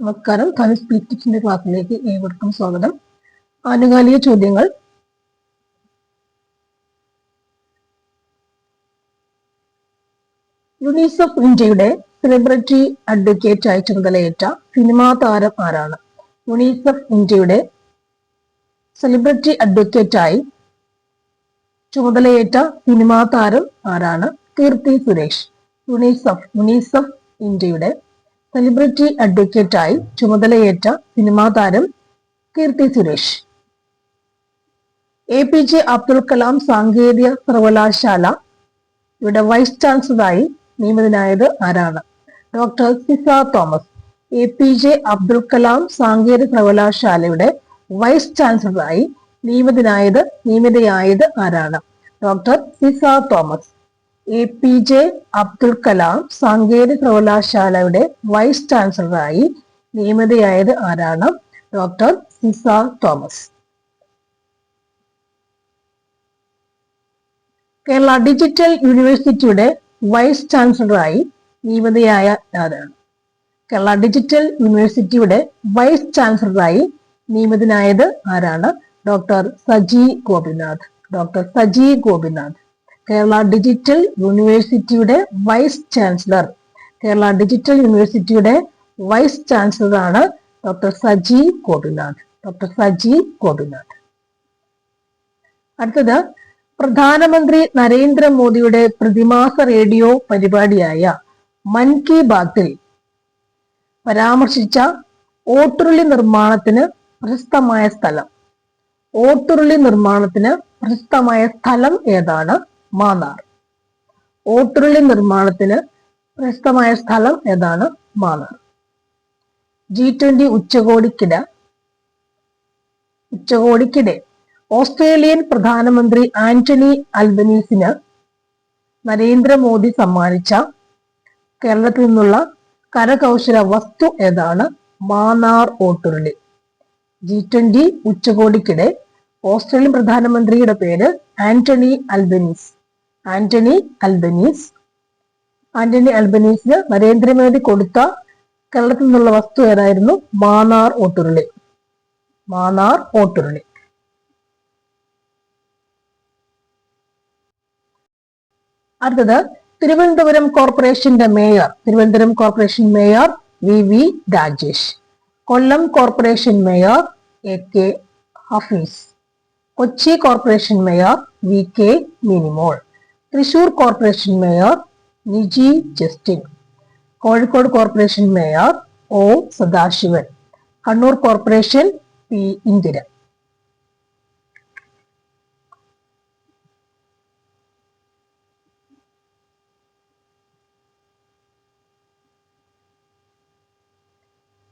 നമസ്കാരം. ധനു സ്പീക്കിന്റെ ക്ലാസ്സിലേക്ക് ഏവർക്കും സ്വാഗതം. ആനുകാലിക ചോദ്യങ്ങൾ. യുണിസെഫ് ഇന്ത്യയുടെ സെലിബ്രിറ്റി അഡ്വക്കേറ്റ് ആയി ചുമതലയേറ്റ സിനിമാ താരം ആരാണ്? യുണീസെഫ് ഇന്ത്യയുടെ സെലിബ്രിറ്റി അഡ്വക്കേറ്റ് ആയി ചുമതലയേറ്റ സിനിമാ താരം ആരാണ്? കീർത്തി സുരേഷ്. യുണീസെഫ് യുണീസെഫ് ഇന്ത്യയുടെ സെലിബ്രിറ്റി അഡ്വക്കേറ്റായി ചുമതലയേറ്റ സിനിമാ താരം Keerthi Suresh. A P J Abdul Kalam സാങ്കേതിക സർവകലാശാല ഇവിടെ വൈസ് ചാൻസലറായി നിയമിതനായത് ആരാണ്? Doctor Ciza Thomas A P J Abdul Kalam സാങ്കേതിക സർവകലാശാലയുടെ വൈസ് ചാൻസലറായി നിയമിതനായത് നിയമിതയായത് ആരാണ്? Doctor Ciza Thomas. A P J Abdul Kalam സാങ്കേതിക സർവകലാശാലയുടെ വൈസ് ചാൻസലറായി നിയമിതയായത് ആരാണ്? Doctor Ciza Thomas. Kerala digital യൂണിവേഴ്സിറ്റിയുടെ വൈസ് ചാൻസലറായി നിയമിതയായ ആരാണ്? കേരള ഡിജിറ്റൽ യൂണിവേഴ്സിറ്റിയുടെ വൈസ് ചാൻസലറായി നിയമിതനായത് ആരാണ്? Doctor Saji Gopinath. Doctor Saji Gopinath. Kerala digital യൂണിവേഴ്സിറ്റിയുടെ വൈസ് ചാൻസലർ. കേരള ഡിജിറ്റൽ യൂണിവേഴ്സിറ്റിയുടെ വൈസ് ചാൻസലറാണ് ഡോക്ടർ സജി കോടിനാഥ്. ഡോക്ടർ സജി കോടിനാഥ്. അടുത്തത് പ്രധാനമന്ത്രി നരേന്ദ്രമോദിയുടെ പ്രതിമാസ റേഡിയോ പരിപാടിയായ മൻ കി ബാത്തിൽ പരാമർശിച്ച ഓട്ടുരുളി നിർമ്മാണത്തിന് പ്രശസ്തമായ സ്ഥലം. ഓട്ടുരുളി നിർമ്മാണത്തിന് പ്രശസ്തമായ സ്ഥലം ഏതാണ്? മാന്നാർ. ഓട്ടുരുളി നിർമ്മാണത്തിന് പ്രശസ്തമായ സ്ഥലം ഏതാണ്? മാന്നാർ. ജി ട്വന്റി ഉച്ചകോടിക്കിട ഉച്ചകോടിക്കിടെ ഓസ്ട്രേലിയൻ പ്രധാനമന്ത്രി ആന്റണി അൽബനീസിന് നരേന്ദ്രമോദി സമ്മാനിച്ച കേരളത്തിൽ നിന്നുള്ള കരകൗശല വസ്തു ഏതാണ്? മാന്നാർ ഓട്ടുരുളി ജി ട്വന്റി ഉച്ചകോടിക്കിടെ ഓസ്ട്രേലിയൻ പ്രധാനമന്ത്രിയുടെ പേര് Anthony Albanese. Anthony Albanese. Anthony അൽബനീസിന് Narendra Modi കൊടുത്ത കേരളത്തിൽ നിന്നുള്ള വസ്തു ഏതായിരുന്നു? മാനാർ ഓട്ടുരുളി. മാനാർ ഓട്ടുരുളി. അടുത്തത് തിരുവനന്തപുരം കോർപ്പറേഷന്റെ mayor. Thiruvananthapuram corporation mayor V V Rajesh. Kollam corporation mayor A K Hafeez. Kochi corporation mayor V K Minimol. Thrissur corporation mayor Niji Justin Kozhikode corporation mayor O Sadasivan Kannur corporation P Indira.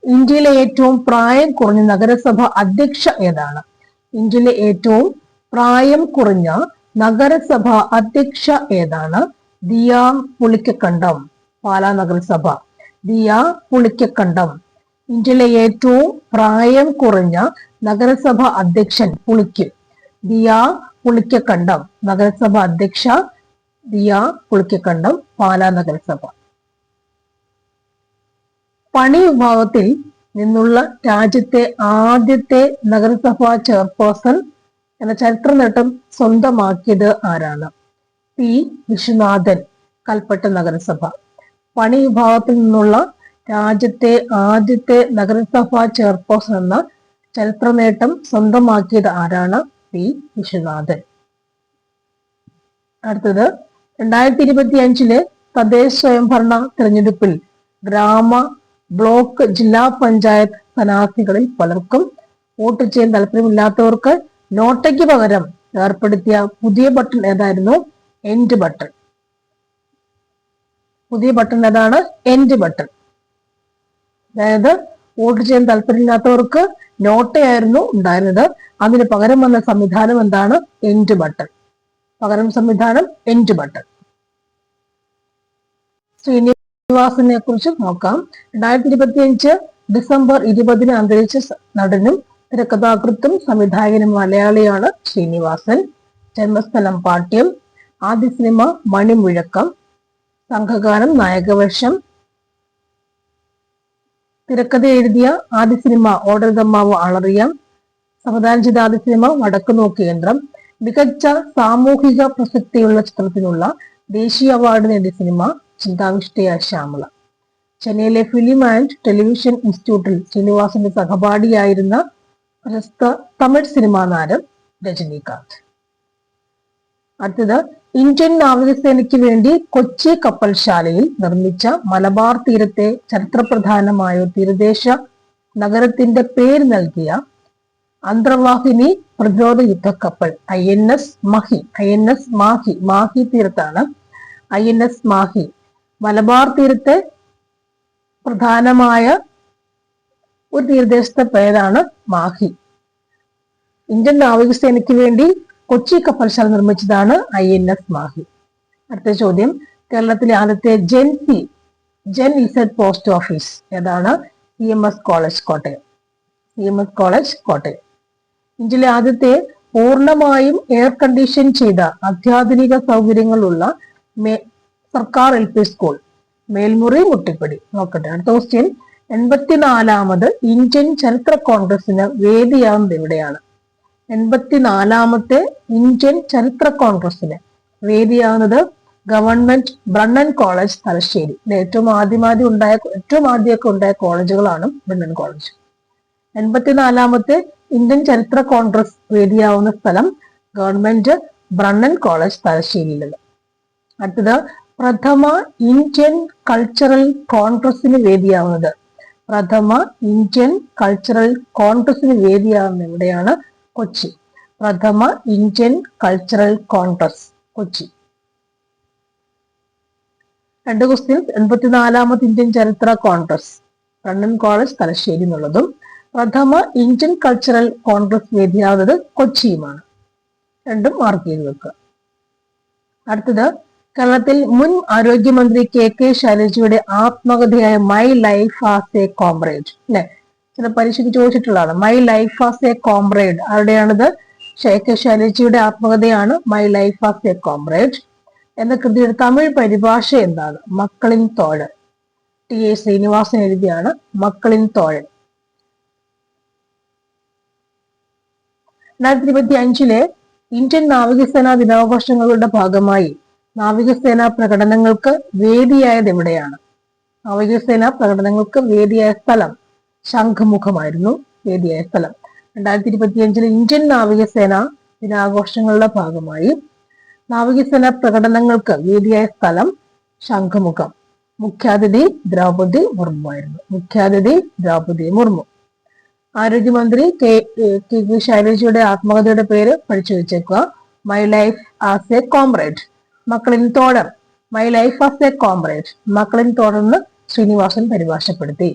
ഇന്ത്യയിലെ ഏറ്റവും പ്രായം കുറഞ്ഞ നഗരസഭ അധ്യക്ഷ ഏതാണ്? ഇന്ത്യയിലെ ഏറ്റവും പ്രായം കുറഞ്ഞ നഗരസഭ അധ്യക്ഷ ഏതാണ്? ദിയ പുളിക്കക്കണ്ടം പാലാ നഗരസഭ. ദിയ പുളിക്കക്കണ്ടം. ഇന്ത്യയിലെ ഏറ്റവും പ്രായം കുറഞ്ഞ നഗരസഭ അധ്യക്ഷൻ പുളിക്ക് ദിയ പുളിക്കക്കണ്ടം. നഗരസഭ അധ്യക്ഷ ദിയ പുളിക്കക്കണ്ടം പാലാ നഗരസഭ. പണി വിഭാഗത്തിൽ നിന്നുള്ള രാജ്യത്തെ ആദ്യത്തെ നഗരസഭാ ചെയർപേഴ്സൺ എന്ന ചരിത്ര നേട്ടം സ്വന്തമാക്കിയത് ആരാണ്? പി. വിശ്വനാഥൻ കൽപ്പറ്റ നഗരസഭ. പണി വിഭാഗത്തിൽ നിന്നുള്ള രാജ്യത്തെ ആദ്യത്തെ നഗരസഭാ ചെയർപേഴ്സൺ എന്ന ചരിത്ര നേട്ടം സ്വന്തമാക്കിയത് ആരാണ്? പി. വിശ്വനാഥൻ. അടുത്തത് രണ്ടായിരത്തി ഇരുപത്തി അഞ്ചിലെ തദ്ദേശ സ്വയംഭരണ തിരഞ്ഞെടുപ്പിൽ ഗ്രാമ ബ്ലോക്ക് ജില്ലാ പഞ്ചായത്ത് സ്ഥാനാർത്ഥികളിൽ പലർക്കും വോട്ട് ചെയ്യാൻ താല്പര്യമില്ലാത്തവർക്ക് നോട്ടയ്ക്ക് പകരം ഏർപ്പെടുത്തിയ പുതിയ ബട്ടൺ ഏതായിരുന്നു? എൻഡ് ബട്ടൺ പുതിയ ബട്ടൺ ഏതാണ്? എൻഡ് ബട്ടൺ അതായത് വോട്ട് ചെയ്യാൻ താല്പര്യമില്ലാത്തവർക്ക് നോട്ടയായിരുന്നു ഉണ്ടായിരുന്നത്. അതിന് പകരം വന്ന സംവിധാനം എന്താണ്? എൻഡ് ബട്ടൺ പകരം സംവിധാനം എൻഡ് ബട്ടൺ ശ്രീനിവാസനെ കുറിച്ച് നോക്കാം. രണ്ടായിരത്തി ഇരുപത്തി അഞ്ച് ഡിസംബർ ഇരുപതിന് അന്തരിച്ച നടനും തിരക്കഥാകൃത്തും സംവിധായകനും മലയാളിയാണ് ശ്രീനിവാസൻ. ജന്മസ്ഥലം പാട്യം. ആദ്യ സിനിമ മണിമുഴക്കം. സംഘഗാനം നായകവേഷം. തിരക്കഥ എഴുതിയ ആദ്യ സിനിമ ഓടരുതമ്മാവ് അളറിയം. സംവിധാനം ചെയ്ത ആദ്യ സിനിമ വടക്കുനോ കേന്ദ്രം. മികച്ച സാമൂഹിക പ്രസക്തിയുള്ള ചിത്രത്തിനുള്ള ദേശീയ അവാർഡ് നേടിയ സിനിമ ചിന്താവിഷ്ടയ ശ്യാമള. ചെന്നൈയിലെ ഫിലിം ആൻഡ് ടെലിവിഷൻ ഇൻസ്റ്റിറ്റ്യൂട്ടിൽ ശ്രീനിവാസന്റെ സഹപാഠിയായിരുന്ന തമിഴ് സിനിമാ നാരം രജനീകാന്ത്. അടുത്തത് ഇന്ത്യൻ നാവികസേനയ്ക്ക് വേണ്ടി കൊച്ചി കപ്പൽശാലയിൽ നിർമ്മിച്ച മലബാർ തീരത്തെ ചരിത്രപ്രധാനമായ തീരദേശ നഗരത്തിന്റെ പേര് നൽകിയ അന്തർവാഹിനി പ്രതിരോധ യുദ്ധക്കപ്പൽ I N S Mahi I N S Mahe Mahe തീരത്താണ് I N S Mahe. Malabar തീരത്തെ പ്രധാനമായ ഒരു തീരദേശത്തെ പേരാണ് മാഹി. ഇന്ത്യൻ നാവികസേനയ്ക്ക് വേണ്ടി കൊച്ചി കപ്പൽശാല നിർമ്മിച്ചതാണ് ഐ എൻ എസ് മാഹി. അടുത്ത ചോദ്യം കേരളത്തിലെ ആദ്യത്തെ Gen P Gen Z post office ഏതാണ്? C M S college Kottayam. C M S college Kottayam. ഇന്ത്യയിലെ ആദ്യത്തെ പൂർണമായും എയർ കണ്ടീഷൻ ചെയ്ത അത്യാധുനിക സൗകര്യങ്ങളുള്ള സർക്കാർ L P school Melmuri Muttippadi. നോക്കട്ടെ അടുത്ത ക്വസ്റ്റ്യൻ എൺപത്തിനാലാമത് ഇന്ത്യൻ ചരിത്ര കോൺഗ്രസിന് വേദിയാവുന്നത് എവിടെയാണ്? എൺപത്തിനാലാമത്തെ ഇന്ത്യൻ ചരിത്ര കോൺഗ്രസിന് വേദിയാവുന്നത് ഗവൺമെന്റ് ബ്രണ്ണൻ കോളേജ് തലശ്ശേരി. ഏറ്റവും ആദ്യമാദ്യം ഉണ്ടായ ഏറ്റവും ആദ്യമൊക്കെ ഉണ്ടായ കോളേജുകളാണ് ബ്രണ്ണൻ കോളേജ്. എൺപത്തിനാലാമത്തെ ഇന്ത്യൻ ചരിത്ര കോൺഗ്രസ് വേദിയാവുന്ന സ്ഥലം ഗവൺമെന്റ് ബ്രണ്ണൻ കോളേജ് തലശ്ശേരിയിലുള്ളത്. അടുത്തത് പ്രഥമ ഇന്ത്യൻ കൾച്ചറൽ കോൺഗ്രസിന് വേദിയാവുന്നത് പ്രഥമ ഇന്ത്യൻ കൾച്ചറൽ കോൺഗ്രസിന് വേദിയാകുന്ന എവിടെയാണ് കൊച്ചി. പ്രഥമ ഇന്ത്യൻ കൾച്ചറൽ കോൺഗ്രസ് കൊച്ചി. രണ്ട് ക്വസ്റ്റ്യൻസ് എൺപത്തിനാലാമത് ഇന്ത്യൻ ചരിത്ര കോൺഗ്രസ് കണ്ണൻ കോളേജ് തലശ്ശേരി എന്നുള്ളതും. പ്രഥമ ഇന്ത്യൻ കൾച്ചറൽ കോൺഗ്രസ് വേദിയാവുന്നത് കൊച്ചിയുമാണ്. രണ്ടും മാർക്ക് ചെയ്ത് വെക്കുക. അടുത്തത് കേരളത്തിൽ മുൻ ആരോഗ്യമന്ത്രി കെ കെ ശൈലജയുടെ ആത്മകഥയായ my life as a comrade അല്ലെ ചില പരീക്ഷയ്ക്ക് ചോദിച്ചിട്ടുള്ളതാണ്. My life as a comrade ആരുടെയാണിത്? K ശൈലജയുടെ ആത്മകഥയാണ് my life as a comrade എന്ന കൃതിയുടെ തമിഴ് പരിഭാഷ എന്താണ്? മക്കളിൻ തോഴൻ. ടി. എ. ശ്രീനിവാസൻ എഴുതിയാണ് മക്കളിൻ തോഴൻ. രണ്ടായിരത്തി ഇരുപത്തി അഞ്ചിലെ ഇന്ത്യൻ നാവികസേനാ ദിനാഘോഷങ്ങളുടെ ഭാഗമായി നാവികസേന പ്രകടനങ്ങൾക്ക് വേദിയായത് എവിടെയാണ്? നാവികസേന പ്രകടനങ്ങൾക്ക് വേദിയായ സ്ഥലം ശംഖുമുഖമായിരുന്നു. വേദിയായ സ്ഥലം. രണ്ടായിരത്തി ഇരുപത്തി അഞ്ചിലെ ഇന്ത്യൻ നാവികസേന ദിനാഘോഷങ്ങളുടെ ഭാഗമായി നാവികസേന പ്രകടനങ്ങൾക്ക് വേദിയായ സ്ഥലം ശംഖുമുഖം. മുഖ്യാതിഥി ദ്രൗപദി മുർമു ആയിരുന്നു മുഖ്യാതിഥി ദ്രൗപദി മുർമു. ആരോഗ്യമന്ത്രി കെ കെ ശൈലജയുടെ ആത്മകഥയുടെ പേര് പഠിച്ചു വെച്ചേക്കുക my life as a comrade മക്കളിൻ തോടർ. My life as a comrade മക്കളിൻ തോടർന്ന് ശ്രീനിവാസൻ പരിഭാഷപ്പെടുത്തി.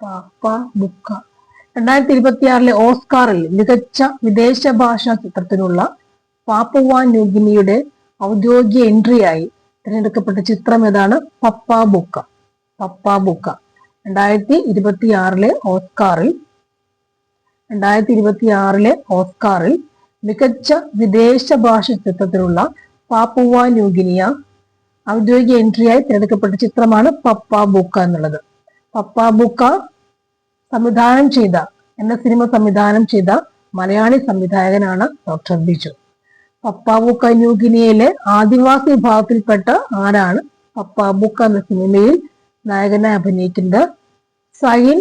പാപ്പ ബുക്ക. രണ്ടായിരത്തി ഇരുപത്തിയാറിലെ ഓസ്കാറിൽ മികച്ച വിദേശ ഭാഷാ ചിത്രത്തിനുള്ള പാപ്പുവാൻ ന്യൂഗിനിയുടെ ഔദ്യോഗിക എൻട്രിയായി തിരഞ്ഞെടുക്കപ്പെട്ട ചിത്രം ഏതാണ്? പപ്പ ബുക്ക പപ്പ ബുക്ക രണ്ടായിരത്തി ഇരുപത്തി ആറിലെ ഓസ്കാറിൽ രണ്ടായിരത്തി ഇരുപത്തി ആറിലെ ഓസ്കാറിൽ മികച്ച വിദേശ ഭാഷ ചിത്രത്തിലുള്ള പാപ്പുവ ന്യൂഗിനിയ ഔദ്യോഗിക എൻട്രിയായി തിരഞ്ഞെടുക്കപ്പെട്ട ചിത്രമാണ് പപ്പ ബുക്ക എന്നുള്ളത്. പപ്പ ബുക്ക സംവിധാനം ചെയ്ത എന്ന സിനിമ സംവിധാനം ചെയ്ത മലയാളി സംവിധായകനാണ് ഡോക്ടർ ബിജു. പപ്പാബുക്ക ന്യൂഗിനിയയിലെ ആദിവാസി വിഭാഗത്തിൽപ്പെട്ട ആരാണ് പപ്പാബുക്ക എന്ന സിനിമയിൽ നായകനെ അഭിനയിക്കുന്നത്? Sine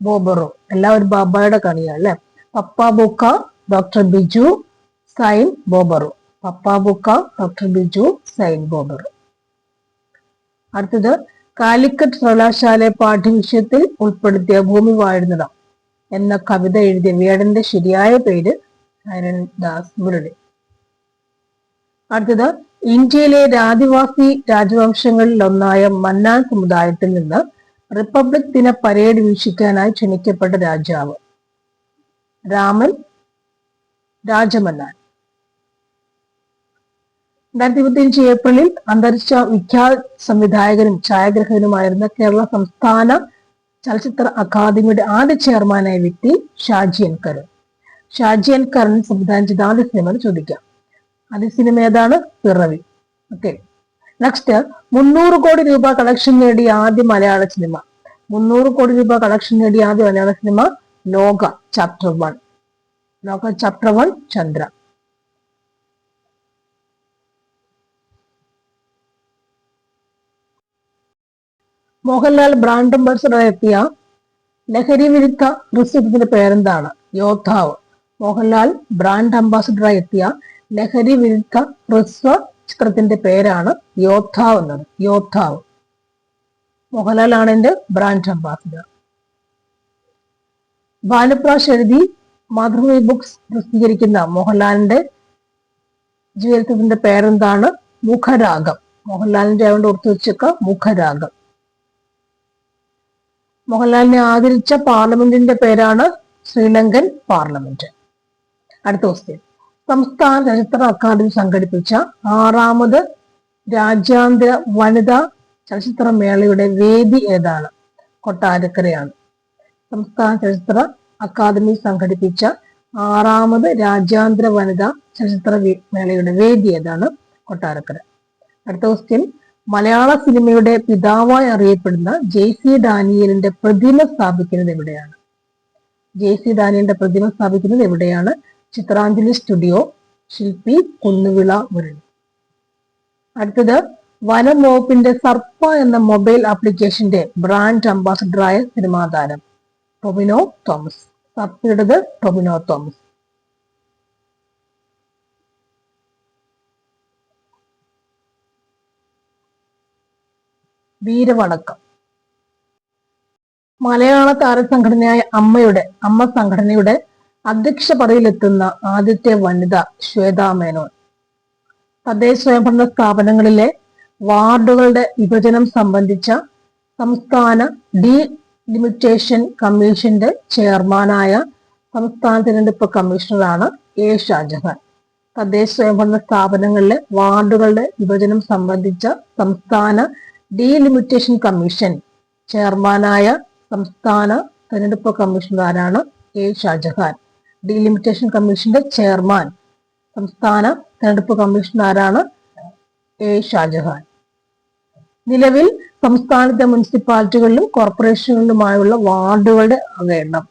Boboro. എല്ലാവരും ബാബായുടെ കണിയാണ് അല്ലെ? Papabukka doctor Biju Sine Boboro. Papabukka doctor Biju Sine Boboro. അടുത്തത് കാലിക്കറ്റ് സർവകലാശാല പാഠ്യവിഷയത്തിൽ ഉൾപ്പെടുത്തിയ ഭൂമി വാഴുന്നതാണ് എന്ന കവിത എഴുതിയ വേടന്റെ ശരിയായ പേര് ദാസ് മുരളി. അടുത്തത് ഇന്ത്യയിലെ ആദിവാസി രാജവംശങ്ങളിൽ ഒന്നായ മന്നാൻ സമുദായത്തിൽ നിന്ന് റിപ്പബ്ലിക് ദിന പരേഡ് വീക്ഷിക്കാനായി ക്ഷണിക്കപ്പെട്ട രാജാവ്. രാമൻ രാജമന്നാൻ. രണ്ടായിരത്തി ഇരുപത്തിയഞ്ച് ഏപ്രിലിൽ അന്തരിച്ച വിഖ്യാത സംവിധായകനും ഛായാഗ്രഹകനുമായിരുന്ന കേരള സംസ്ഥാന ചലച്ചിത്ര അക്കാദമിയുടെ ആദ്യ ചെയർമാനായ വ്യക്തി കരൺ ഷാജിയൻ കരൺ സംവിധാനം ചെയ്ത ആദ്യ സിനിമ ചോദിക്കാം. ആദ്യ സിനിമ ഏതാണ്? പിറവി. ഓക്കെ നെക്സ്റ്റ് മുന്നൂറ് കോടി രൂപ കളക്ഷൻ നേടിയ ആദ്യ മലയാള സിനിമ മുന്നൂറ് കോടി രൂപ കളക്ഷൻ നേടിയ ആദ്യ Malayala cinema Lokah chapter one Lokah chapter one Chandra. Mohanlal brand ambassador എത്തിയ ലഹരി വിരുദ്ധ റിസിപ്റ്റിന്റെ പേരെന്താണ്? യോദ്ധാവ്. മോഹൻലാൽ ബ്രാൻഡ് അംബാസിഡറായി എത്തിയ ലഹരി വിരുദ്ധ ഹ്രസ്വ ചിത്രത്തിന്റെ പേരാണ് യോദ്ധാവ് എന്നത്. യോദ്ധാവ്. മോഹൻലാലാണ് എന്റെ ബ്രാൻഡ് അംബാസിഡർ. ബാലപ്രാഷ് എഴുതി മാതൃഭൂമി ബുക്സ് പ്രസിദ്ധീകരിക്കുന്ന മോഹൻലാലിന്റെ ജീവിതത്തിന്റെ പേരെന്താണ്? മുഖരാഗം. മോഹൻലാലിന്റെ അവന്റെ ഓർത്തു വെച്ചേക്ക മുഖരാഗം. മോഹൻലാലിനെ ആദരിച്ച പാർലമെന്റിന്റെ പേരാണ് ശ്രീലങ്കൻ പാർലമെന്റ്. അടുത്ത ക്വസ്റ്റ്യൻ. സംസ്ഥാന ചലച്ചിത്ര അക്കാദമി സംഘടിപ്പിച്ച ആറാമത് രാജ്യാന്തര വനിതാ ചലച്ചിത്ര മേളയുടെ വേദി ഏതാണ്? കൊട്ടാരക്കരയാണ്. സംസ്ഥാന ചലച്ചിത്ര അക്കാദമി സംഘടിപ്പിച്ച ആറാമത് രാജ്യാന്തര വനിതാ ചലച്ചിത്ര മേളയുടെ വേദി ഏതാണ്? കൊട്ടാരക്കര. അടുത്ത ക്വസ്റ്റ്യൻ മലയാള സിനിമയുടെ പിതാവായി അറിയപ്പെടുന്ന ജെ സി ഡാനിയലിന്റെ പ്രതിമ സ്ഥാപിക്കുന്നത് എവിടെയാണ്? ജെ സി ഡാനിയലിന്റെ പ്രതിമ സ്ഥാപിക്കുന്നത് എവിടെയാണ്? ചിത്രാഞ്ജലി സ്റ്റുഡിയോ ശില്പി കുന്നുവിള മുരളി. അടുത്തത് വനം വകുപ്പിന്റെ സർപ്പ എന്ന മൊബൈൽ ആപ്ലിക്കേഷന്റെ ബ്രാൻഡ് അംബാസഡറായ സിനിമാ താരം ടൊമിനോ തോമസ്. സർപ്പയുടേത് ടൊമിനോ തോമസ്. വീരവടക്കം മലയാള താരസംഘടനയായ അമ്മയുടെ അമ്മ സംഘടനയുടെ അധ്യക്ഷ പദവിയിലെത്തുന്ന ആദ്യത്തെ വനിത ശ്വേതാ മേനോൻ. തദ്ദേശ സ്വയംഭരണ സ്ഥാപനങ്ങളിലെ വാർഡുകളുടെ വിഭജനം സംബന്ധിച്ച സംസ്ഥാന ഡി ലിമിറ്റേഷൻ കമ്മീഷന്റെ ചെയർമാനായ സംസ്ഥാന തിരഞ്ഞെടുപ്പ് കമ്മീഷണറാണ് എ ഷാജഹാൻ. തദ്ദേശ സ്വയംഭരണ സ്ഥാപനങ്ങളിലെ വാർഡുകളുടെ വിഭജനം സംബന്ധിച്ച സംസ്ഥാന ഡീലിമിറ്റേഷൻ കമ്മീഷൻ ചെയർമാനായ സംസ്ഥാന തിരഞ്ഞെടുപ്പ് കമ്മീഷണറാണ് എ ഷാജഹാൻ. ഡീലിമിറ്റേഷൻ കമ്മീഷന്റെ ചെയർമാൻ സംസ്ഥാന തെരഞ്ഞെടുപ്പ് കമ്മീഷണറാണ് എ ഷാജഹാൻ. നിലവിൽ സംസ്ഥാനത്തെ മുനിസിപ്പാലിറ്റികളിലും കോർപ്പറേഷനുകളിലുമായുള്ള വാർഡുകളുടെ എണ്ണം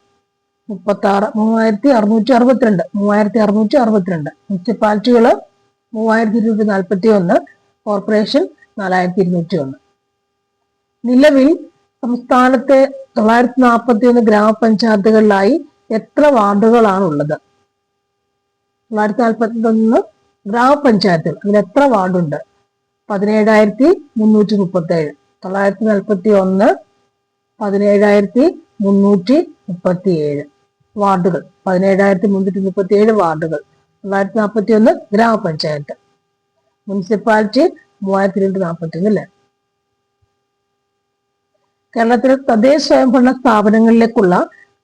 മുപ്പത്തി ആറ് മൂവായിരത്തി അറുന്നൂറ്റി അറുപത്തിരണ്ട് മൂവായിരത്തി അറുന്നൂറ്റി അറുപത്തിരണ്ട് മുനിസിപ്പാലിറ്റികൾ മൂവായിരത്തി ഇരുന്നൂറ്റി നാൽപ്പത്തി ഒന്ന് കോർപ്പറേഷൻ നാലായിരത്തി ഇരുന്നൂറ്റി ഒന്ന് നിലവിൽ സംസ്ഥാനത്തെ തൊള്ളായിരത്തി നാൽപ്പത്തി ഒന്ന് ഗ്രാമപഞ്ചായത്തുകളിലായി എത്ര വാർഡുകളാണുള്ളത്? തൊള്ളായിരത്തി നാൽപ്പത്തി ഒന്ന് ഗ്രാമപഞ്ചായത്തുകൾ അതിൽ എത്ര വാർഡുണ്ട്? പതിനേഴായിരത്തി മുന്നൂറ്റി മുപ്പത്തി ഏഴ് തൊള്ളായിരത്തി നാൽപ്പത്തി ഒന്ന് പതിനേഴായിരത്തി മുന്നൂറ്റി മുപ്പത്തി ഏഴ് വാർഡുകൾ. പതിനേഴായിരത്തി മുന്നൂറ്റി മുപ്പത്തി ഏഴ് വാർഡുകൾ. തൊള്ളായിരത്തി നാൽപ്പത്തി ഒന്ന് ഗ്രാമപഞ്ചായത്ത് മുനിസിപ്പാലിറ്റി മൂവായിരത്തി രണ്ട് നാൽപ്പത്തി ഒന്ന് അല്ലേ? കേരളത്തിലെ തദ്ദേശ സ്വയംഭരണ സ്ഥാപനങ്ങളിലേക്കുള്ള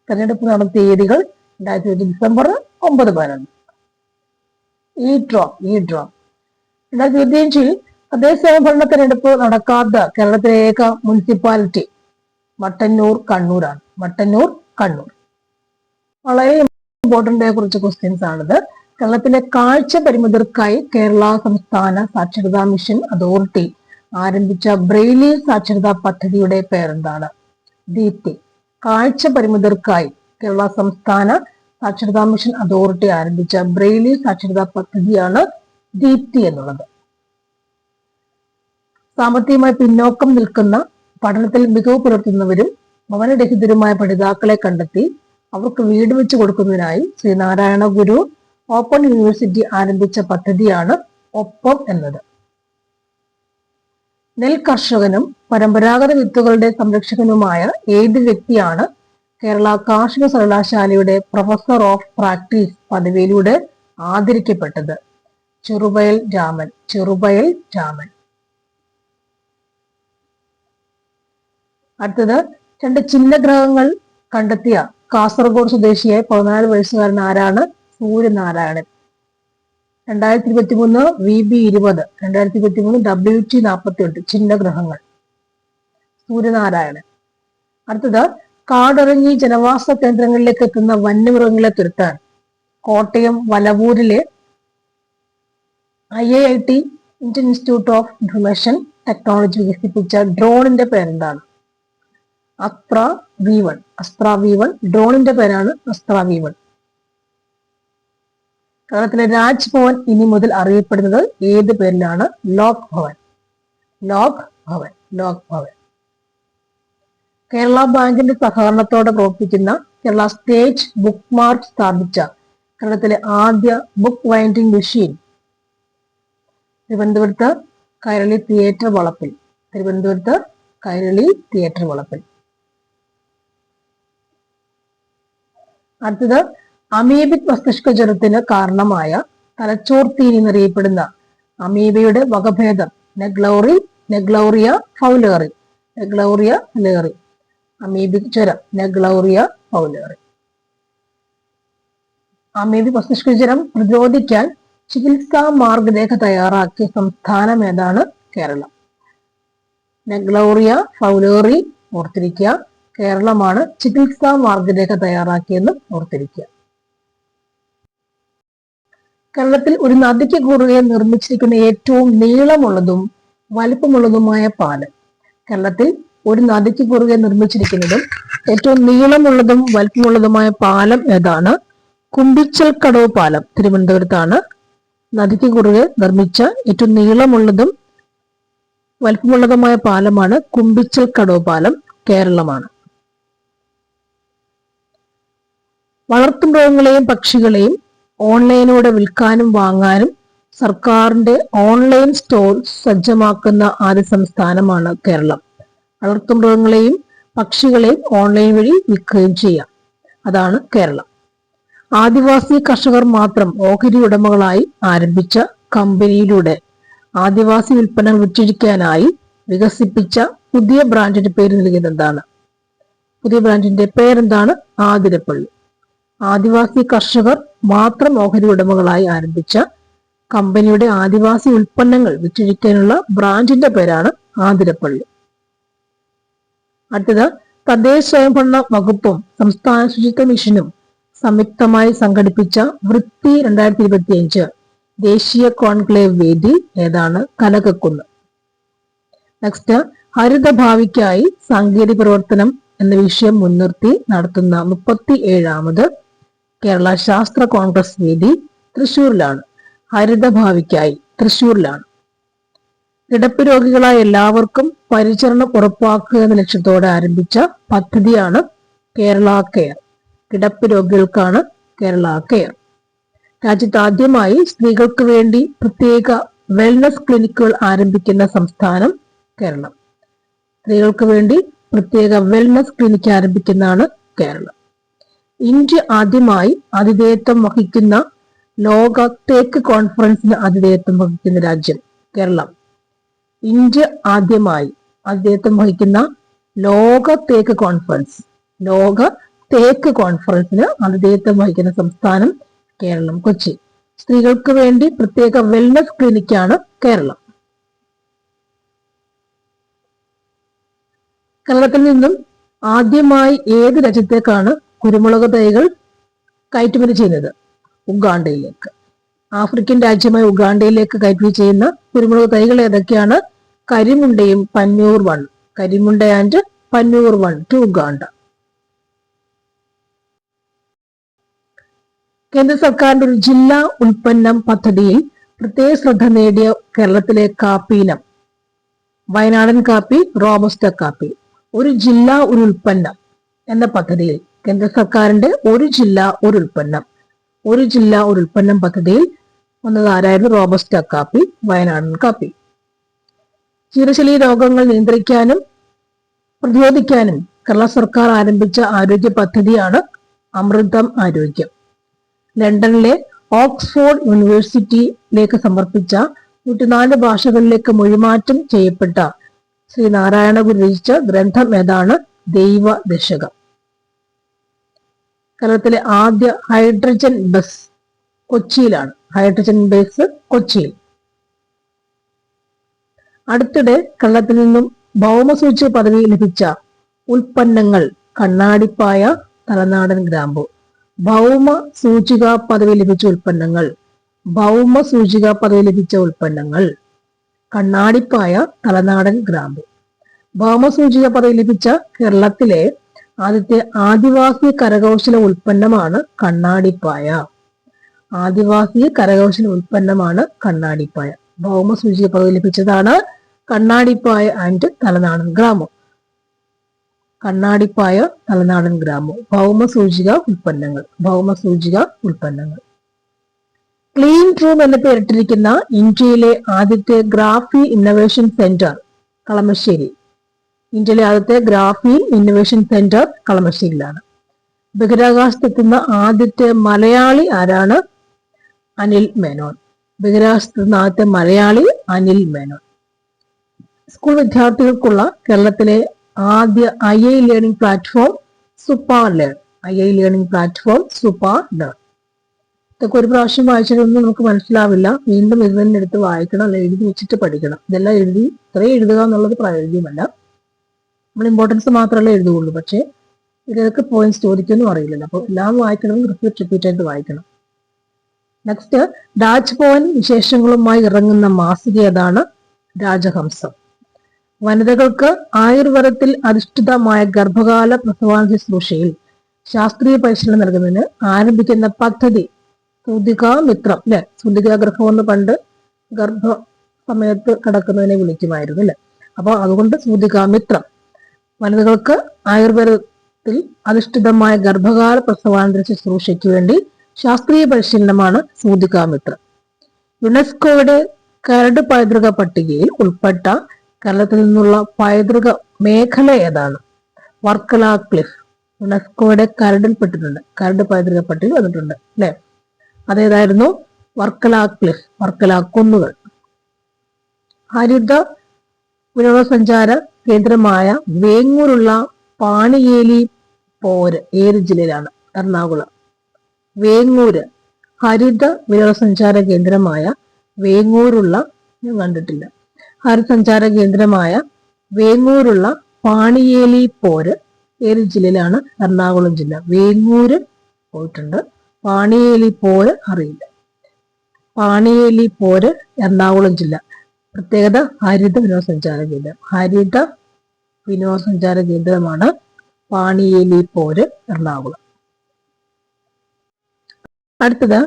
തെരഞ്ഞെടുപ്പ് നടന്ന തീയതികൾ രണ്ടായിരത്തി ഇരുപത്തി ഡിസംബർ ഒമ്പത് പതിനൊന്ന്. ഈ ഡ്രോ ഈ ഡ്രോ രണ്ടായിരത്തി ഇരുപത്തിയഞ്ചിൽ തദ്ദേശ സ്വയംഭരണ തെരഞ്ഞെടുപ്പ് നടക്കാത്ത കേരളത്തിലെ ഏക മുനിസിപ്പാലിറ്റി മട്ടന്നൂർ കണ്ണൂരാണ്. മട്ടന്നൂർ കണ്ണൂർ. വളരെ ഇമ്പോർട്ടന്റ് ആയ കുറച്ച് ക്വസ്റ്റ്യൻസ് ആണിത്. കേരളത്തിലെ കാഴ്ച പരിമിതർക്കായി കേരള സംസ്ഥാന സാക്ഷരതാ മിഷൻ അതോറിറ്റി ആരംഭിച്ച ബ്രെയിലി സാക്ഷരതാ പദ്ധതിയുടെ പേരെന്താണ്? ദീപ്തി കാഴ്ച പരിമിതർക്കായി കേരള സംസ്ഥാന സാക്ഷരതാ മിഷൻ അതോറിറ്റി ആരംഭിച്ച ബ്രെയിലി സാക്ഷരതാ പദ്ധതിയാണ് ദീപ്തി എന്നുള്ളത്. സാമ്പത്തികമായി പിന്നോക്കം നിൽക്കുന്ന പഠനത്തിൽ മികവ് പുലർത്തുന്നവരും ഭവനരഹിതരുമായ പഠിതാക്കളെ കണ്ടെത്തി അവർക്ക് വീട് വെച്ച് കൊടുക്കുന്നതിനായി ശ്രീനാരായണ ഗുരു ഓപ്പൺ യൂണിവേഴ്സിറ്റി ആരംഭിച്ച പദ്ധതിയാണ് ഒപ്പം എന്നത്. നെൽ കർഷകനും പരമ്പരാഗത വിത്തുകളുടെ സംരക്ഷകനുമായ ഏത് വ്യക്തിയാണ് കേരള കാർഷിക സർവകലാശാലയുടെ പ്രൊഫസർ ഓഫ് പ്രാക്ടീസ് പദവിയിലൂടെ ആദരിക്കപ്പെട്ടത്? ചെറുപയൽ രാമൻ ചെറുപയൽ രാമൻ. അടുത്തത് രണ്ട് ചിഹ്നഗ്രഹങ്ങൾ കണ്ടെത്തിയ കാസർഗോഡ് സ്വദേശിയായ പതിനാല് വയസ്സുകാരൻ ആരാണ്? സൂര്യനാരായണൻ. രണ്ടായിരത്തി ഇരുപത്തി മൂന്ന് വി ബി ഇരുപത് രണ്ടായിരത്തി ഇരുപത്തി മൂന്ന് ഡബ്ല്യു ടി നാൽപ്പത്തി എട്ട് ചിഹ്നഗ്രഹങ്ങൾ. സൂര്യനാരായണൻ. അടുത്തത് കാടിറങ്ങി ജനവാസ കേന്ദ്രങ്ങളിലേക്ക് എത്തുന്ന വന്യമൃഗങ്ങളെ തുരുത്താൻ. Kottayam വലവൂരിലെ I I T Indian institute of information technology വികസിപ്പിച്ച ഡ്രോണിന്റെ പേരെന്താണ്? Astra V one. Astra V one. ഡ്രോണിന്റെ പേരാണ് അസ്ത്ര വി വൺ. കേരളത്തിലെ രാജ്ഭവൻ ഇനി മുതൽ അറിയപ്പെടുന്നത് ഏത് പേരിലാണ്? ലോക് ഭവൻ. ലോക് ഭവൻ ലോക് ഭവൻ. കേരള ബാങ്കിന്റെ സഹകരണത്തോടെ പ്രവർത്തിക്കുന്ന കേരള സ്റ്റേറ്റ് ബുക്ക് മാർക്ക് സ്ഥാപിച്ച കേരളത്തിലെ ആദ്യ ബുക്ക് വൈൻഡിംഗ് മെഷീൻ തിരുവനന്തപുരത്ത് കൈരളി തിയേറ്റർ വളപ്പിൽ. തിരുവനന്തപുരത്ത് കൈരളി തിയേറ്റർ വളപ്പിൽ. അടുത്തത് അമീബിക് മസ്തിഷ്ക ജ്വരത്തിന് കാരണമായ തലച്ചോർ തീരി എന്നറിയപ്പെടുന്ന അമീബയുടെ വകഭേദം നെഗ്ലൗറി നെഗ്ലോറിയ ഫൗലേറി നെഗ്ലോറിയ ലേറി അമീബിക് ജ്വരം നെഗ്ലോറിയ ഫൗലേറി അമീബിക് മസ്തിഷ്ക ജ്വരം പ്രതിരോധിക്കാൻ ചികിത്സാ മാർഗരേഖ തയ്യാറാക്കിയ സംസ്ഥാനം ഏതാണ്? കേരളം. നെഗ്ലോറിയ ഫൗലേറി ഓർത്തിരിക്കുക. കേരളമാണ് ചികിത്സാ മാർഗരേഖ തയ്യാറാക്കിയെന്ന് ഓർത്തിരിക്കുക. കേരളത്തിൽ ഒരു നദിക്ക് കുറുകെ നിർമ്മിച്ചിരിക്കുന്ന ഏറ്റവും നീളമുള്ളതും വലുപ്പമുള്ളതുമായ പാലം. കേരളത്തിൽ ഒരു നദിക്ക് കുറുകെ നിർമ്മിച്ചിരിക്കുന്നതും ഏറ്റവും നീളമുള്ളതും വലുപ്പമുള്ളതുമായ പാലം ഏതാണ്? കുമ്പിച്ചൽ കടവ് പാലം. തിരുവനന്തപുരത്താണ് നദിക്ക് കുറുകെ നിർമ്മിച്ച ഏറ്റവും നീളമുള്ളതും വലുപ്പമുള്ളതുമായ പാലമാണ് കുമ്പിച്ചൽ കടവ് പാലം. കേരളമാണ്. വളർത്തുമൃഗങ്ങളെയും പക്ഷികളെയും ഓൺലൈനിലൂടെ വിൽക്കാനും വാങ്ങാനും സർക്കാരിന്റെ ഓൺലൈൻ സ്റ്റോർ സജ്ജമാക്കുന്ന ആദ്യ സംസ്ഥാനമാണ് കേരളം. വളർത്തുമൃഗങ്ങളെയും പക്ഷികളെയും ഓൺലൈൻ വഴി വിൽക്കുകയും ചെയ്യാം. അതാണ് കേരളം. ആദിവാസി കർഷകർ മാത്രം ഓഹരി ഉടമകളായി ആരംഭിച്ച കമ്പനിയിലൂടെ ആദിവാസി ഉൽപ്പന്നങ്ങൾ വിറ്റഴിക്കാനായി വികസിപ്പിച്ച പുതിയ ബ്രാൻഡിന്റെ പേര് എന്താണ് പുതിയ ബ്രാൻഡിന്റെ പേരെന്താണ്? ആതിരപ്പള്ളി. ആദിവാസി കർഷകർ മാത്രം ഓഹരി ഉടമകളായി ആരംഭിച്ച കമ്പനിയുടെ ആദിവാസി ഉൽപ്പന്നങ്ങൾ വിറ്റഴിക്കാനുള്ള ബ്രാൻഡിന്റെ പേരാണ് ആതിരപ്പള്ളി. അടുത്തത് തദ്ദേശ സ്വയംഭരണ വകുപ്പും സംസ്ഥാന ശുചിത്വ മിഷനും സംയുക്തമായി സംഘടിപ്പിച്ച വൃത്തി രണ്ടായിരത്തി ഇരുപത്തി അഞ്ച് ദേശീയ കോൺക്ലേവ് വേദി ഏതാണ്? കനകക്കുന്ന്. നെക്സ്റ്റ് ഹരിത ഭാവിക്കായി സാങ്കേതിക പ്രവർത്തനം എന്ന വിഷയം മുൻനിർത്തി നടത്തുന്ന മുപ്പത്തി ഏഴാമത് കേരള ശാസ്ത്ര കോൺഗ്രസ് വേദി തൃശൂരിലാണ് ഹരിതഭാവിക്കായി തൃശൂരിലാണ് കിടപ്പ് രോഗികളായ എല്ലാവർക്കും പരിചരണം ഉറപ്പാക്കുക എന്ന ലക്ഷ്യത്തോടെ ആരംഭിച്ച പദ്ധതിയാണ് കേരള കെയർ. കിടപ്പ് രോഗികൾക്കാണ് കേരള കെയർ. രാജ്യത്ത് ആദ്യമായി സ്ത്രീകൾക്ക് വേണ്ടി പ്രത്യേക വെൽനസ് ക്ലിനിക്കുകൾ ആരംഭിക്കുന്ന സംസ്ഥാനം കേരളം. സ്ത്രീകൾക്ക് വേണ്ടി പ്രത്യേക വെൽനസ് ക്ലിനിക്ക് ആരംഭിക്കുന്നതാണ് കേരളം. ഇന്ത്യ ആദ്യമായി ആതിഥേയത്വം വഹിക്കുന്ന ലോക തേക്ക് കോൺഫറൻസിന് ആതിഥേയത്വം വഹിക്കുന്ന രാജ്യം കേരളം. ഇന്ത്യ ആദ്യമായി ആതിഥേയത്വം വഹിക്കുന്ന ലോക തേക്ക് കോൺഫറൻസ് ലോക തേക്ക് കോൺഫറൻസിന് ആതിഥേയത്വം വഹിക്കുന്ന സംസ്ഥാനം കേരളം കൊച്ചി. സ്ത്രീകൾക്ക് വേണ്ടി പ്രത്യേക വെൽനസ് ക്ലിനിക്കാണ് കേരളം. കേരളത്തിൽ നിന്നും ആദ്യമായി ഏത് രാജ്യത്തേക്കാണ് കുരുമുളക് തൈകൾ കയറ്റുമതി ചെയ്യുന്നത് ഉഗാണ്ടയിലേക്ക്. ആഫ്രിക്കൻ രാജ്യമായ ഉഗാണ്ടയിലേക്ക് കയറ്റുമതി ചെയ്യുന്ന കുരുമുളക് തൈകൾ ഏതൊക്കെയാണ്? കരിമുണ്ടയും Panniyur one. Karimunda and Panniyur one two Uganda. കേന്ദ്ര സർക്കാരിന്റെ ഒരു ജില്ലാ ഉൽപ്പന്നം പദ്ധതിയിൽ പ്രത്യേക ശ്രദ്ധ നേടിയ കേരളത്തിലെ കാപ്പി ഇനം വയനാടൻ കാപ്പി റോബസ്റ്റ കാപ്പി. ഒരു ജില്ലാ ഒരു ഉൽപ്പന്നം എന്ന പദ്ധതിയിൽ കേന്ദ്ര സർക്കാരിന്റെ ഒരു ജില്ല ഒരു ഉൽപ്പന്നം. ഒരു ജില്ല ഒരു ഉൽപ്പന്നം പദ്ധതിയിൽ വന്നത് ആരായിരുന്നു? റോബസ്റ്റ കാപ്പി വയനാടൻ കാപ്പി. ചീരശലി രോഗങ്ങൾ നിയന്ത്രിക്കാനും പ്രതിരോധിക്കാനും കേരള സർക്കാർ ആരംഭിച്ച ആരോഗ്യ പദ്ധതിയാണ് അമൃതം ആരോഗ്യം. ലണ്ടനിലെ ഓക്സ്ഫോർഡ് യൂണിവേഴ്സിറ്റിയിലേക്ക് സമർപ്പിച്ച നൂറ്റിനാല് ഭാഷകളിലേക്ക് മൊഴിമാറ്റം ചെയ്യപ്പെട്ട ശ്രീ നാരായണ ഗുരു രചിച്ച ഗ്രന്ഥം ഏതാണ്? ദൈവ ദശകം കേരളത്തിലെ ആദ്യ ഹൈഡ്രജൻ ബസ് കൊച്ചിയിലാണ്. ഹൈഡ്രജൻ ബസ് കൊച്ചിയിൽ. അടുത്തിടെ കേരളത്തിൽ നിന്നും ഭൗമസൂചി പദവി ലഭിച്ച ഉൽപ്പന്നങ്ങൾ കണ്ണാടിപ്പായ തലനാടൻ ഗ്രാമ്പു. ഭൗമ സൂചിക പദവി ലഭിച്ച ഉൽപ്പന്നങ്ങൾ ഭൗമ സൂചിക പദവി ലഭിച്ച ഉൽപ്പന്നങ്ങൾ കണ്ണാടിപ്പായ തലനാടൻ ഗ്രാമ്പു. ഭൗമ സൂചിക പദവി ലഭിച്ച കേരളത്തിലെ ആദ്യത്തെ ആദിവാസി കരകൗശല ഉൽപ്പന്നമാണ് കണ്ണാടിപ്പായ. ആദിവാസി കരകൗശല ഉൽപ്പന്നമാണ് കണ്ണാടിപ്പായ. ഭൗമ സൂചിക പദവി ലഭിച്ചതാണ്. കണ്ണാടിപ്പായ ആൻഡ് തലനാടൻ ഗ്രാമം. കണ്ണാടിപ്പായ തലനാടൻ ഗ്രാമം. ഭൗമ സൂചിക ഉൽപ്പന്നങ്ങൾ. ഭൗമ സൂചിക ഉൽപ്പന്നങ്ങൾ. ക്ലീൻ റൂം എന്ന് പേരിട്ടിരിക്കുന്ന ഇന്ത്യയിലെ ആദ്യത്തെ ഗ്രാഫി ഇന്നൊവേഷൻ സെന്റർ കളമശ്ശേരി. ഇന്ത്യയിലെ ആദ്യത്തെ ഗ്രാഫീൻ ഇന്നൊവേഷൻ സെന്റർ കളമശ്ശേരിയിലാണ്. ബഹിരാകാശത്തെത്തുന്ന ആദ്യത്തെ മലയാളി ആരാണ്? അനിൽ മേനോൻ. ബഹിരാകാശത്തെത്തുന്ന ആദ്യത്തെ മലയാളി അനിൽ മേനോൻ. സ്കൂൾ വിദ്യാർത്ഥികൾക്കുള്ള കേരളത്തിലെ ആദ്യ A I learning platform super learn. A I learning platform super learn. ഇതൊക്കെ ഒരു പ്രാവശ്യം വായിച്ചിട്ടൊന്നും നമുക്ക് മനസ്സിലാവില്ല. വീണ്ടും ഇത് തന്നെ എടുത്ത് വായിക്കണം അല്ലെങ്കിൽ എഴുതി വെച്ചിട്ട് പഠിക്കണം. ഇതെല്ലാം എഴുതി ഇത്രയും എഴുതുക എന്നുള്ളത് പ്രായോഗികമല്ല. നമ്മൾ ഇമ്പോർട്ടൻസ് മാത്രമല്ലേ എഴുതുകയുള്ളൂ. പക്ഷേ ഇതൊക്കെ പോയിന്റ്സ് ചോദിക്കുമെന്നും അറിയില്ലല്ലോ. അപ്പോൾ എല്ലാം വായിക്കണമെങ്കിൽ റിപ്പീറ്റ് റിപ്പീറ്റ് ആയിട്ട് വായിക്കണം. നെക്സ്റ്റ് രാജ് ഭവൻ വിശേഷങ്ങളുമായി ഇറങ്ങുന്ന മാസിക ഏതാണ്? രാജഹംസം. വനിതകൾക്ക് ആയുർവേദത്തിൽ അധിഷ്ഠിതമായ ഗർഭകാല പ്രസവാന ശുശ്രൂഷയിൽ ശാസ്ത്രീയ പരിശീലനം നൽകുന്നതിന് ആരംഭിക്കുന്ന പദ്ധതി സുതിക മിത്രം അല്ലെ? സുതിക ഗർഭം എന്ന് പണ്ട് ഗർഭ സമയത്ത് കിടക്കുന്നതിനെ വിളിക്കുമായിരുന്നു അല്ലെ? അപ്പൊ അതുകൊണ്ട് സുതിക മിത്രം. വനിതകൾക്ക് ആയുർവേദത്തിൽ അധിഷ്ഠിതമായ ഗർഭകാല പ്രസവാനന്തര ശുശ്രൂഷയ്ക്ക് വേണ്ടി ശാസ്ത്രീയ പരിശീലനമാണ് സൂതികാമിത്ര യുനെസ്കോയുടെ കരട് പൈതൃക പട്ടികയിൽ ഉൾപ്പെട്ട കേരളത്തിൽ നിന്നുള്ള പൈതൃക മേഖല ഏതാണ്? വർക്കല ക്ലിഫ് യുനെസ്കോയുടെ കരടിൽപ്പെട്ടിട്ടുണ്ട് കരട് പൈതൃക പട്ടിക വന്നിട്ടുണ്ട് അല്ലെ? അതേതായിരുന്നു? വർക്കല ക്ലിഫ് വർക്കല കുന്നുകൾ. ഹരിത വിനോദസഞ്ചാര കേന്ദ്രമായ വേങ്ങൂരുള്ള പാണിയേലി പോര് ഏത് ജില്ലയിലാണ്? എറണാകുളം. വേങ്ങൂര് ഹരിത വിനോദസഞ്ചാര കേന്ദ്രമായ വേങ്ങൂരുള്ള ഞാൻ കണ്ടിട്ടില്ല. ഹരിതസഞ്ചാര കേന്ദ്രമായ വേങ്ങൂരുള്ള പാണിയേലി പോര് ഏത് ജില്ലയിലാണ്? എറണാകുളം ജില്ല. വേങ്ങൂര് പോയിട്ടുണ്ട്. പാണിയേലി പോര് അറിയില്ല. പാണിയേലി പോര് എറണാകുളം ജില്ല. പ്രത്യേകത ഹരിത വിനോദസഞ്ചാര കേന്ദ്രം. ഹരിത വിനോദസഞ്ചാര കേന്ദ്രമാണ് പാണിയേലി പോര് എറണാകുളം. അടുത്തത്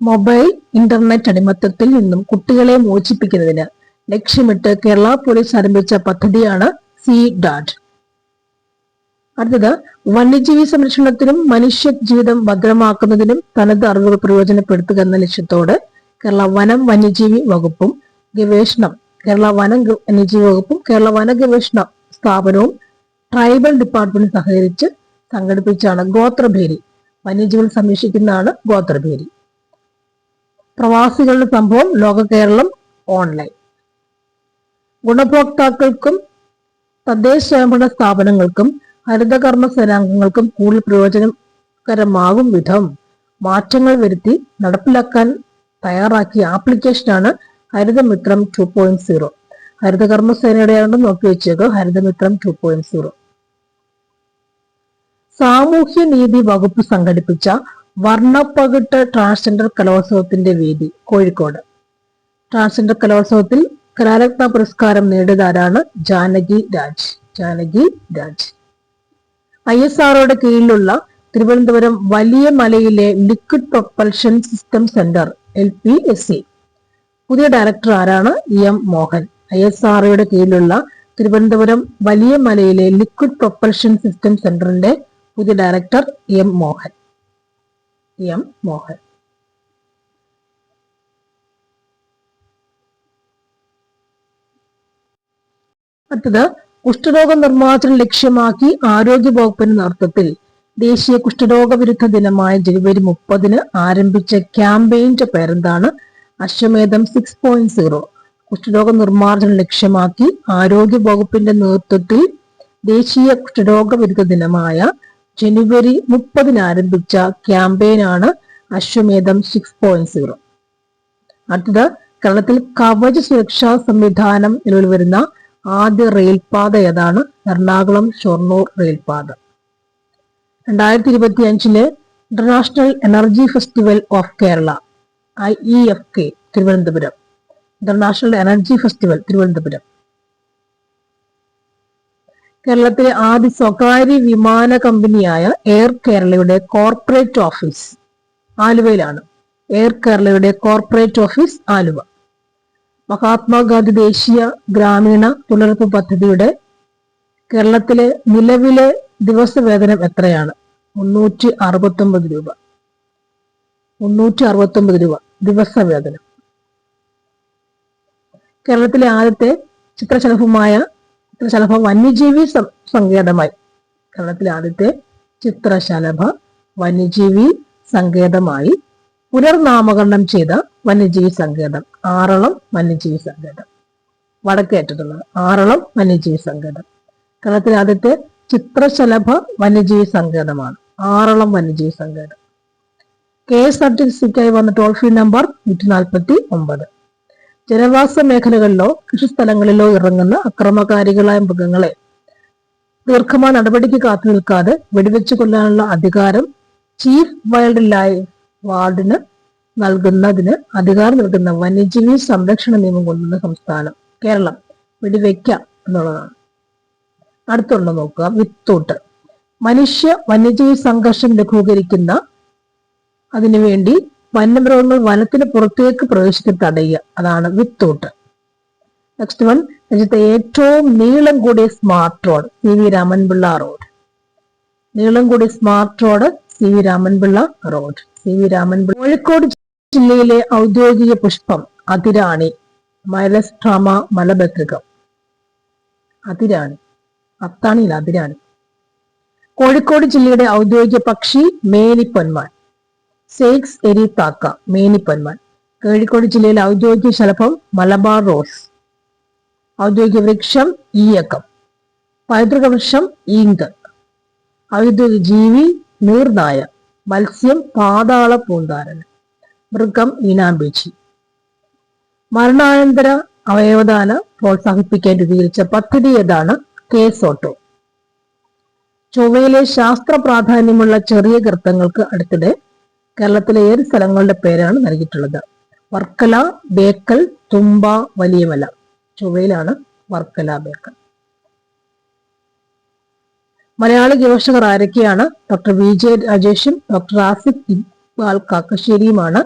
മൊബൈൽ ഇന്റർനെറ്റ് അടിമത്തത്തിൽ നിന്നും കുട്ടികളെ മോചിപ്പിക്കുന്നതിന് ലക്ഷ്യമിട്ട് കേരള പോലീസ് ആരംഭിച്ച പദ്ധതിയാണ് സി ഡാറ്റ്. അടുത്തത് വന്യജീവി സംരക്ഷണത്തിനും മനുഷ്യ ജീവിതം ഭദ്രമാക്കുന്നതിനും തനത് അറിവുകൾ പ്രയോജനപ്പെടുത്തുക എന്ന ലക്ഷ്യത്തോടെ കേരള വനം വന്യജീവി വകുപ്പും ഗവേഷണം കേരള വനം വന്യജീവി വകുപ്പും കേരള വന ഗവേഷണ സ്ഥാപനവും ട്രൈബൽ ഡിപ്പാർട്ട്മെന്റ് സഹകരിച്ച് സംഘടിപ്പിച്ചാണ് ഗോത്രഭേരി. വന്യജീവികൾ സംരക്ഷിക്കുന്നതാണ് ഗോത്രഭേരി. പ്രവാസികളുടെ സംഭവം ലോക കേരളം ഓൺലൈൻ. ഗുണഭോക്താക്കൾക്കും തദ്ദേശ സ്വയംഭരണ സ്ഥാപനങ്ങൾക്കും ഹരിതകർമ്മ സേനാംഗങ്ങൾക്കും കൂടുതൽ പ്രയോജനകരമാകും വിധം. മാറ്റങ്ങൾ വരുത്തി നടപ്പിലാക്കാൻ തയ്യാറാക്കിയ ആപ്ലിക്കേഷനാണ് Harithamithram two point zero Harithakarma സേനയുടെയാണ് നോക്കി വെച്ചേക്കോ. ഹരിതമിത്രം ടു പോയിന്റ് സീറോ സാമൂഹ്യ നീതി വകുപ്പ് സംഘടിപ്പിച്ച വർണപ്പകിട്ട് ട്രാൻസ്ജെൻഡർ കലോത്സവത്തിന്റെ വേദി കോഴിക്കോട്. ട്രാൻസ്ജെൻഡർ കലോത്സവത്തിൽ കലാരത്ന പുരസ്കാരം നേടിയതാരാണ്? ജാനകി രാജ്. ജാനകി രാജ്. ഐ എസ് ആർഒയുടെ കീഴിലുള്ള തിരുവനന്തപുരം വലിയ മലയിലെ liquid propulsion system centre L P S C പുതിയ ഡയറക്ടർ ആരാണ്? E M Mohan. I S ആർഒയുടെ കീഴിലുള്ള തിരുവനന്തപുരം വലിയ മലയിലെ ലിക്വിഡ് പ്രൊപ്പൽഷൻ സിസ്റ്റം സെന്ററിന്റെ പുതിയ director M Mohan. M Mohan. അടുത്തത് കുഷ്ഠരോഗ നിർമ്മാർജനം ലക്ഷ്യമാക്കി ആരോഗ്യ വകുപ്പിന്റെ നേതൃത്വത്തിൽ ദേശീയ കുഷ്ഠരോഗ വിരുദ്ധ ദിനമായ ജനുവരി മുപ്പതിന് ആരംഭിച്ച ക്യാമ്പയിന്റെ പേരെന്താണ്? അശ്വമേധം സിക്സ് പോയിന്റ് സീറോ കുഷ്ഠരോഗ നിർമ്മാർജനം ലക്ഷ്യമാക്കി ആരോഗ്യ വകുപ്പിന്റെ നേതൃത്വത്തിൽ ദേശീയ കുഷ്ഠരോഗ വിരുദ്ധ ദിനമായ ജനുവരി മുപ്പതിന് ആരംഭിച്ച ക്യാമ്പയിനാണ് അശ്വമേധം സിക്സ് പോയിന്റ് സീറോ അടുത്തത് കേരളത്തിൽ കവച സുരക്ഷാ സംവിധാനം നിലവിൽ വരുന്ന ആദ്യ റെയിൽപാത ഏതാണ്? എറണാകുളം ഷൊർണൂർ റെയിൽപാത. രണ്ടായിരത്തി ഇരുപത്തി അഞ്ചിലെ international energy festival of Kerala I E F K Thiruvananthapuram. International energy festival Thiruvananthapuram. കേരളത്തിലെ ആദ്യ സ്വകാര്യ വിമാന കമ്പനിയായ എയർ കേരളയുടെ കോർപ്പറേറ്റ് ഓഫീസ് ആലുവയിലാണ്. എയർ കേരളയുടെ കോർപ്പറേറ്റ് ഓഫീസ് ആലുവ. മഹാത്മാഗാന്ധി ദേശീയ ഗ്രാമീണ തൊഴിലുറപ്പ് പദ്ധതിയുടെ കേരളത്തിലെ നിലവിലെ ദിവസ വേതനം എത്രയാണ്? മുന്നൂറ്റി അറുപത്തി ഒമ്പത് രൂപ. മുന്നൂറ്റി അറുപത്തി ഒമ്പത് രൂപ ദിവസവേതനം. കേരളത്തിലെ ആദ്യത്തെ ചിത്രശലഭമായ ചിത്രശലഭ വന്യജീവി സങ്കേതമായി. കേരളത്തിലെ ആദ്യത്തെ ചിത്രശലഭ വന്യജീവി സങ്കേതമായി പുനർനാമകരണം ചെയ്ത വന്യജീവി സങ്കേതം. ആറളം വന്യജീവി സങ്കേതം വടക്കേറ്റത്തുള്ളത് ആറളം വന്യജീവി സങ്കേതം കേരളത്തിലെ ആദ്യത്തെ ചിത്രശലഭ വന്യജീവി സങ്കേതമാണ് ആറളം വന്യജീവി സങ്കേതം കെ എസ് ആർ ടി സിക്കായി വന്ന ടോൾ ഫ്രീ നമ്പർ നൂറ്റി നാൽപ്പത്തി ഒമ്പത് ജനവാസ മേഖലകളിലോ കൃഷിസ്ഥലങ്ങളിലോ ഇറങ്ങുന്ന അക്രമകാരികളായ മൃഗങ്ങളെ ദീർഘമായ നടപടിക്ക് കാത്തു നിൽക്കാതെ വെടിവെച്ചു കൊല്ലാനുള്ള അധികാരം ചീഫ് വൈൽഡ് ലൈഫ് വാർഡിന് നൽകുന്നതിന് അധികാരം നൽകുന്ന വന്യജീവി സംരക്ഷണ നിയമം കൊണ്ടുവന്ന സംസ്ഥാനം കേരളം വെടിവെക്ക എന്നുള്ളതാണ്. അടുത്തുള്ള നോക്കുക വിത്തൂട്ട്. മനുഷ്യ വന്യജീവി സംഘർഷം ലഘൂകരിക്കുന്ന അതിനുവേണ്ടി വന്യമൃഗങ്ങൾ വനത്തിന് പുറത്തേക്ക് പ്രവേശിച്ച് തടയുക അതാണ് വിത്തൂട്ട്. നെക്സ്റ്റ് വൺ രാജ്യത്തെ ഏറ്റവും നീളം കൂടിയ smart road C V Ramanpillai road. നീളം കൂടിയ smart road C V Ramanpillai road. C V Ramanpillai Kozhikode ജില്ലയിലെ ഔദ്യോഗിക പുഷ്പം അതിരാണി മൈലസ്ട്രാമ മലബന്ധകം അതിരാണി അത്താണിയില്ല അതിരാണി. കോഴിക്കോട് ജില്ലയുടെ ഔദ്യോഗിക പക്ഷി മേനിപ്പൊന്മാൻ സേക്സ് എരി താക്ക മേനിപ്പൊന്മാൻ. കോഴിക്കോട് ജില്ലയിലെ ഔദ്യോഗിക ശലഭം മലബാർ റോസ്. ഔദ്യോഗിക വൃക്ഷം ഈയക്കം. പൈതൃക വൃക്ഷം ഈങ്ക്. ഔദ്യോഗിക ജീവി നീർനായ. മത്സ്യം പാതാള പൂന്താരൻ മൃഗം ഈനാമ്പേച്ചി മരണാനന്തര അവയവദാന പ്രോത്സാഹിപ്പിക്കാൻ രൂപീകരിച്ച പദ്ധതി ഏതാണ്? കേസോട്ടോ ചൊവ്വയിലെ ശാസ്ത്ര പ്രാധാന്യമുള്ള ചെറിയ ഗർത്തങ്ങൾക്ക് അടുത്തിടെ കേരളത്തിലെ ഏത് സ്ഥലങ്ങളുടെ പേരാണ് നൽകിയിട്ടുള്ളത്? വർക്കല ബേക്കൽ തുമ്പ വലിയമല. ചൊവ്വയിലാണ് വർക്കല ബേക്കൽ. മലയാളി ഗവേഷകർ ആരൊക്കെയാണ്? ഡോക്ടർ വി ജെ രാജേഷും ഡോക്ടർ ആസിഫ് ഇക്ബാൽ കാക്കശ്ശേരിയുമാണ്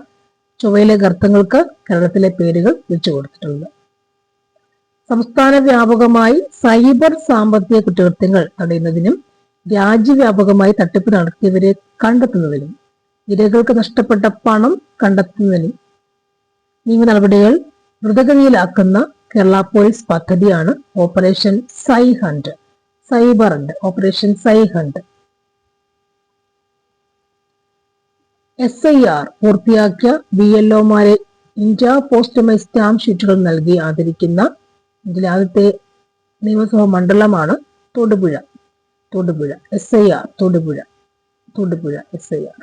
ചൊവ്വയിലെ ഗർത്തങ്ങൾക്ക് കേരളത്തിലെ പേരുകൾ വിളിച്ചു കൊടുത്തിട്ടുള്ളത് സംസ്ഥാന വ്യാപകമായി സൈബർ സാമ്പത്തിക കുറ്റകൃത്യങ്ങൾ തടയുന്നതിനും രാജ്യവ്യാപകമായി തട്ടിപ്പ് നടത്തിയവരെ കണ്ടെത്തുന്നതിനും ഇരകൾക്ക് നഷ്ടപ്പെട്ട പണം കണ്ടെത്തുന്നതിനും നിയമ നടപടികൾ ദ്രുതഗതിയിലാക്കുന്ന കേരള പോലീസ് പദ്ധതിയാണ് operation cyhunt cyber hunt operation cyhunt S I R പൂർത്തിയാക്കിയ ബി എൽ ഒമാരെ ഇന്ത്യ പോസ്റ്റമൈ സ്റ്റാമ്പ് ഷീറ്റുകൾ നൽകി ആദരിക്കുന്ന ഇതിലാദ്യത്തെ നിയമസഭാ മണ്ഡലമാണ് Thodupuzha. Thodupuzha. S I R. Thodupuzha. Thodupuzha S I R.